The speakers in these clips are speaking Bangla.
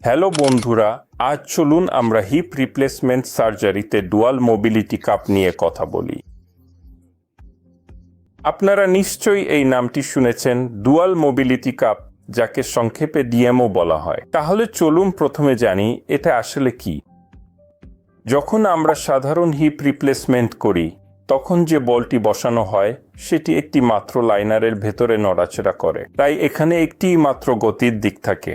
হ্যালো বন্ধুরা, আজ চলুন আমরা হিপ রিপ্লেসমেন্ট সার্জারিতে ডুয়াল মোবিলিটি কাপ নিয়ে কথা বলি। আপনারা নিশ্চয়ই এই নামটি শুনেছেন ডুয়াল মোবিলিটি কাপ যাকে সংক্ষেপে ডিএমও বলা হয়। তাহলে চলুন প্রথমে জানি, এটা আসলে কি? যখন আমরা সাধারণ হিপ রিপ্লেসমেন্ট করি, তখন যে বলটি বসানো হয়, সেটি একটি মাত্র লাইনারের ভেতরে নড়াচড়া করে। তাই এখানে একটি মাত্র গতির দিক থাকে।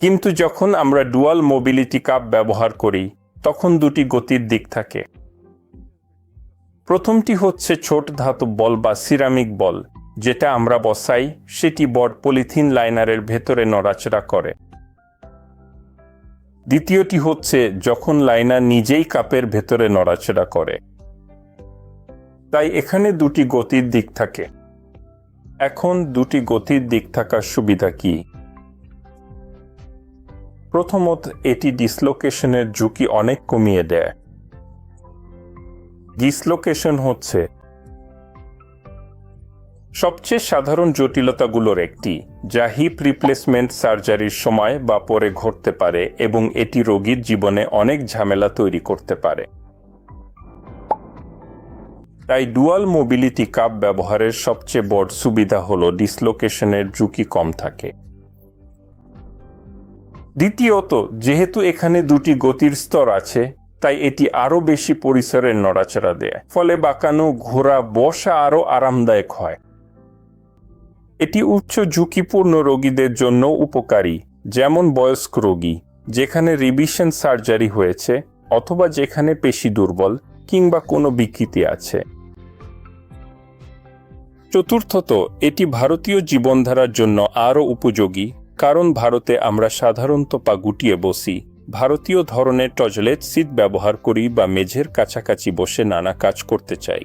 কিন্তু যখন আমরা ডুয়াল মোবিলিটি কাপ ব্যবহার করি, তখন দুটি গতির দিক থাকে। প্রথমটি হচ্ছে ছোট ধাতব বল বা সিরামিক বল, যেটা আমরা বসাই, সেটি বড় পলিথিন লাইনারের ভেতরে নড়াচড়া করে। দ্বিতীয়টি হচ্ছে যখন লাইনার নিজেই কাপের ভেতরে নড়াচড়া করে। তাই এখানে দুটি গতির দিক থাকে। এখন দুটি গতির দিক থাকার সুবিধা কি? প্রথমত, এটি ডিসলোকেশনের ঝুঁকি অনেক কমিয়ে দেয়। ডিসলোকেশন হচ্ছে সবচেয়ে সাধারণ জটিলতাগুলোর একটি, যা হিপ রিপ্লেসমেন্ট সার্জারির সময় বা পরে ঘটতে পারে এবং এটি রোগীর জীবনে অনেক ঝামেলা তৈরি করতে পারে। তাই ডুয়াল মোবিলিটি কাপ ব্যবহারের সবচেয়ে বড় সুবিধা হল ডিসলোকেশনের ঝুঁকি কম থাকে। দ্বিতীয়ত, যেহেতু এখানে দুটি গতির স্তর আছে, তাই এটি আরও বেশি পরিসরের নড়াচড়া দেয়, ফলে বাঁকানো ঘোরা বসা আরও আরামদায়ক হয়। এটি উচ্চ ঝুঁকিপূর্ণ রোগীদের জন্য উপকারী, যেমন বয়স্ক রোগী, যেখানে রিভিশন সার্জারি হয়েছে, অথবা যেখানে পেশি দুর্বল, কিংবা কোনো বিকৃতি আছে। চতুর্থত, এটি ভারতীয় জীবনধারার জন্য আরও উপযোগী কারণ ভারতে আমরা সাধারণত পা গুটিয়ে বসি। ভারতীয় ধরনের টজলেট সিট ব্যবহার করি বা মেঝের কাছাকাছি বসে নানা কাজ করতে চাই।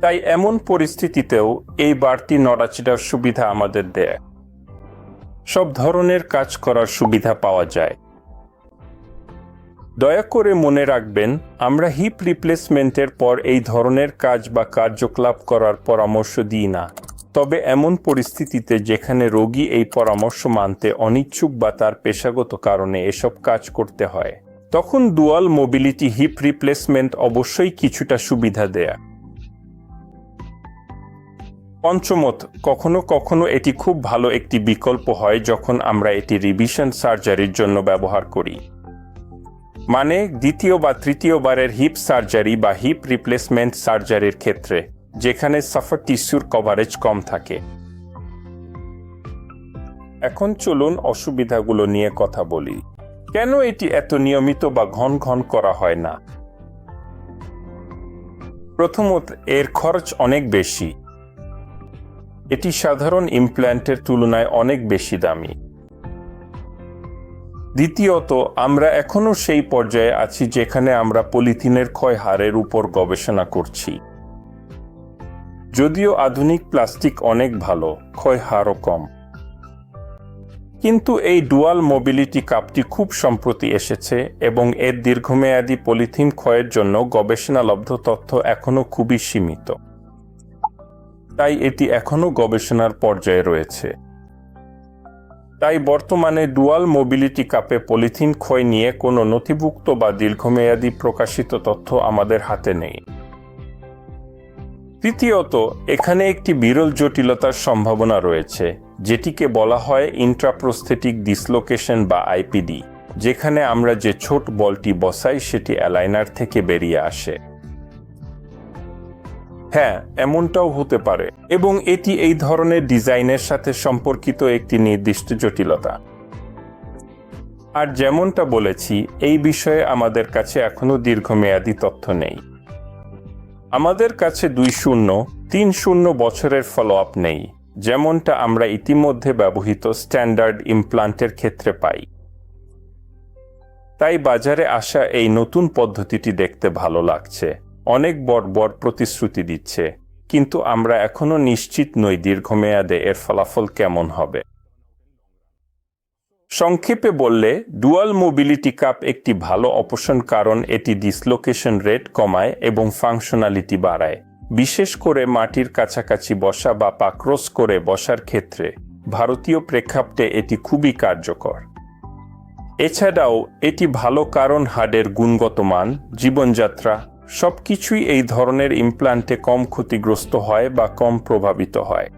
তাই এমন পরিস্থিতিতেও এই বাড়তি নড়াচড়ার সুবিধা আমাদের দেয়। সব ধরনের কাজ করার সুবিধা পাওয়া যায়। দয়া করে মনে রাখবেন, আমরা হিপ রিপ্লেসমেন্টের পর এই ধরনের কাজ বা কার্যকলাপ করার পরামর্শ দিই না। তবে এমন পরিস্থিতিতে যেখানে রোগী এই পরামর্শ মানতে অনিচ্ছুক বা তার পেশাগত কারণে এসব কাজ করতে হয়, তখন দুয়াল মোবিলিটি হিপ রিপ্লেসমেন্ট অবশ্যই কিছুটা সুবিধা দেয়া। পঞ্চমত, কখনো কখনো এটি খুব ভালো একটি বিকল্প হয় যখন আমরা এটি রিভিশন সার্জারির জন্য ব্যবহার করি। মানে দ্বিতীয় বা তৃতীয়বারের হিপ সার্জারি বা হিপ রিপ্লেসমেন্ট সার্জারির ক্ষেত্রে। যেখানে সাফার টিস্যুর কভারেজ কম থাকে। এখন চলুন অসুবিধাগুলো নিয়ে কথা বলি। কেন এটি এত নিয়মিত বা ঘন ঘন করা হয় না? প্রথমত, এর খরচ অনেক বেশি। এটি সাধারণ ইমপ্ল্যান্টের তুলনায় অনেক বেশি দামি। দ্বিতীয়ত, আমরা এখনও সেই পর্যায়ে আছি যেখানে আমরা পলিথিনের ক্ষয় হারের উপর গবেষণা করছি। যদিও আধুনিক প্লাস্টিক অনেক ভালো, ক্ষয় হারও কম। কিন্তু এই ডুয়াল মোবিলিটি কাপটি খুব সম্প্রতি এসেছে এবং এর দীর্ঘমেয়াদী পলিথিন ক্ষয়ের জন্য গবেষণালব্ধ তথ্য এখনও খুবই সীমিত। তাই এটি এখনও গবেষণার পর্যায়ে রয়েছে। তাই বর্তমানে ডুয়াল মোবিলিটি কাপে পলিথিন ক্ষয় নিয়ে কোনো নথিভুক্ত বা দীর্ঘমেয়াদী প্রকাশিত তথ্য আমাদের হাতে নেই। তৃতীয়ত এখানে একটি বিরল জটিলতার সম্ভাবনা রয়েছে, যেটিকে বলা হয় ইন্ট্রাপ্রস্থেটিক ডিসলোকেশন বা আইপিডি যেখানে আমরা যে ছোট বলটি বসাই সেটি অ্যালাইনার থেকে বেরিয়ে আসে। হ্যাঁ এমনটাও হতে পারে, এবং এটি এই ধরনের ডিজাইনের সাথে সম্পর্কিত একটি নির্দিষ্ট জটিলতা। আর যেমনটা বলেছি, এই বিষয়ে আমাদের কাছে এখনও দীর্ঘমেয়াদী তথ্য নেই। আমাদের কাছে দুই শূন্য, তিন শূন্য বছরের ফলো আপ নেই, যেমনটা আমরা ইতিমধ্যে ব্যবহৃত স্ট্যান্ডার্ড ইমপ্লান্টের ক্ষেত্রে পাই। তাই বাজারে আসা এই নতুন পদ্ধতিটি দেখতে ভালো লাগছে। অনেক বড় বড় প্রতিশ্রুতি দিচ্ছে, কিন্তু আমরা এখনও নিশ্চিত নই দীর্ঘমেয়াদে এর ফলাফল কেমন হবে। সংক্ষেপে বললে ডুয়াল মোবিলিটি কাপ একটি ভালো অপশন কারণ এটি ডিসলোকেশন রেট কমায় এবং ফাংশনালিটি বাড়ায়, বিশেষ করে মাটির কাছাকাছি বসা বা পাক্রস করে বসার ক্ষেত্রে। ভারতীয় প্রেক্ষাপটে এটি খুবই কার্যকর। এছাড়াও, এটি ভালো কারণ হাড়ের গুণগত মান, জীবনযাত্রা, সবকিছুই এই ধরনের ইমপ্লান্টে কম ক্ষতিগ্রস্ত হয় বা কম প্রভাবিত হয়।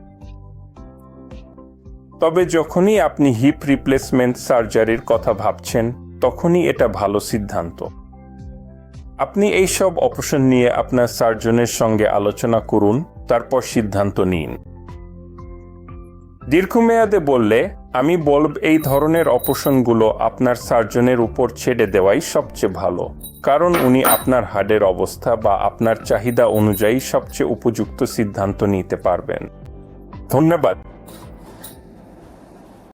তবে যখনই আপনি হিপ রিপ্লেসমেন্ট সার্জারির কথা ভাবছেন, তখনই এটা ভালো সিদ্ধান্ত। আপনি এই সব অপশন নিয়ে আপনার সার্জনের সঙ্গে আলোচনা করুন, তারপর সিদ্ধান্ত নিন। দীর্ঘমেয়াদে বললে, আমি বলব এই ধরনের অপশনগুলো আপনার সার্জনের উপর ছেড়ে দেওয়াই সবচেয়ে ভালো, কারণ উনি আপনার হাড়ের অবস্থা বা আপনার চাহিদা অনুযায়ী সবচেয়ে উপযুক্ত সিদ্ধান্ত নিতে পারবেন। ধন্যবাদ।